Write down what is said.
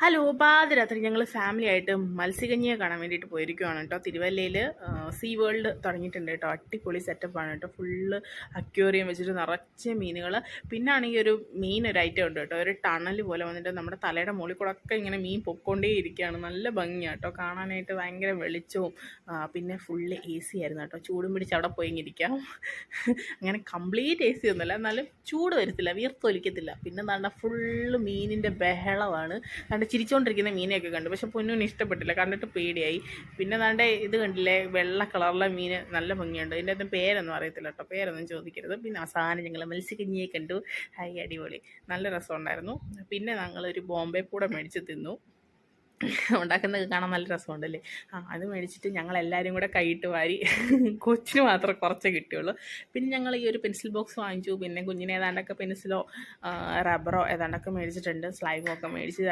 Hello പാതിരാത്രി ഞങ്ങൾ family ആയിട്ട് മത്സ്യകന്യെ കാണാൻ വേണ്ടിയിട്ട് പോയിരിക്കുവാണ് കേട്ടോ. തിരുവല്ലയിൽ സീ വേൾഡ് തുടങ്ങിയിട്ടുണ്ട് കേട്ടോ. അടിപൊളി സെറ്റപ്പാണ് കേട്ടോ. ഫുള്ള് അക്വേറിയം വെച്ചിട്ട് നിറച്ച് മീനുകൾ പിന്നെ ആണെങ്കിൽ ഒരു മീൻ ഒരു ഐറ്റം ഉണ്ട് കേട്ടോ. ഒരു ടണൽ പോലെ വന്നിട്ട് നമ്മുടെ തലയുടെ മുകളിൽ കൂടെ ഒക്കെ ഇങ്ങനെ മീൻ പൊക്കോണ്ടേ ഇരിക്കുകയാണ്. നല്ല ഭംഗിയാണ് കേട്ടോ. കാണാനായിട്ട് ഭയങ്കര വെളിച്ചവും പിന്നെ ഫുള്ള് എ സി ആയിരുന്നു കേട്ടോ. ചൂടും പിടിച്ച് അവിടെ പോയി ഇരിക്കാം. അങ്ങനെ കംപ്ലീറ്റ് എ സി ഒന്നുമല്ല. എന്നാലും ചൂട് വരത്തില്ല വീർത്തൊലിക്കത്തില്ല പിന്നെ നല്ല ഫുള്ള് മീനിന്റെ ബഹളമാണ്. കണ്ട് ചിരിച്ചുകൊണ്ടിരിക്കുന്ന മീനെയൊക്കെ കണ്ടു. പക്ഷെ പൊന്നുവിന് ഇഷ്ടപ്പെട്ടില്ല. കണ്ടിട്ട് പേടിയായി. പിന്നെ നല്ല ഇത് കണ്ടില്ലേ? വെള്ള കളറിലെ മീൻ നല്ല ഭംഗിയുണ്ട്. ഇതിന്റെ അകത്ത് പേരൊന്നും അറിയത്തില്ല കേട്ടോ. പേരൊന്നും ചോദിക്കരുത്. പിന്നെ അവസാനം ഞങ്ങൾ മത്സ്യക്കഞ്ഞിയെ കണ്ടു. ഹൈ അടിപൊളി. നല്ല രസമുണ്ടായിരുന്നു. പിന്നെ ഞങ്ങളൊരു ബോംബെ കൂടെ മേടിച്ച് തിന്നു. ഉണ്ടാക്കുന്നത് കാണാൻ നല്ല രസമുണ്ടല്ലേ? ആ അത് മേടിച്ചിട്ട് ഞങ്ങൾ എല്ലാവരും കൂടെ കൈയിട്ട് വാരി കൊച്ചിന് മാത്രം കുറച്ചേ കിട്ടിയുള്ളൂ. പിന്നെ ഞങ്ങൾ ഈ ഒരു പെൻസിൽ ബോക്സ് വാങ്ങിച്ചു. പിന്നെ കുഞ്ഞിന് ഏതാണ്ടൊക്കെ പെൻസിലോ റബ്ബറോ ഏതാണ്ടൊക്കെ മേടിച്ചിട്ടുണ്ട്. സ്ലൈമോ ഒക്കെ മേടിച്ച്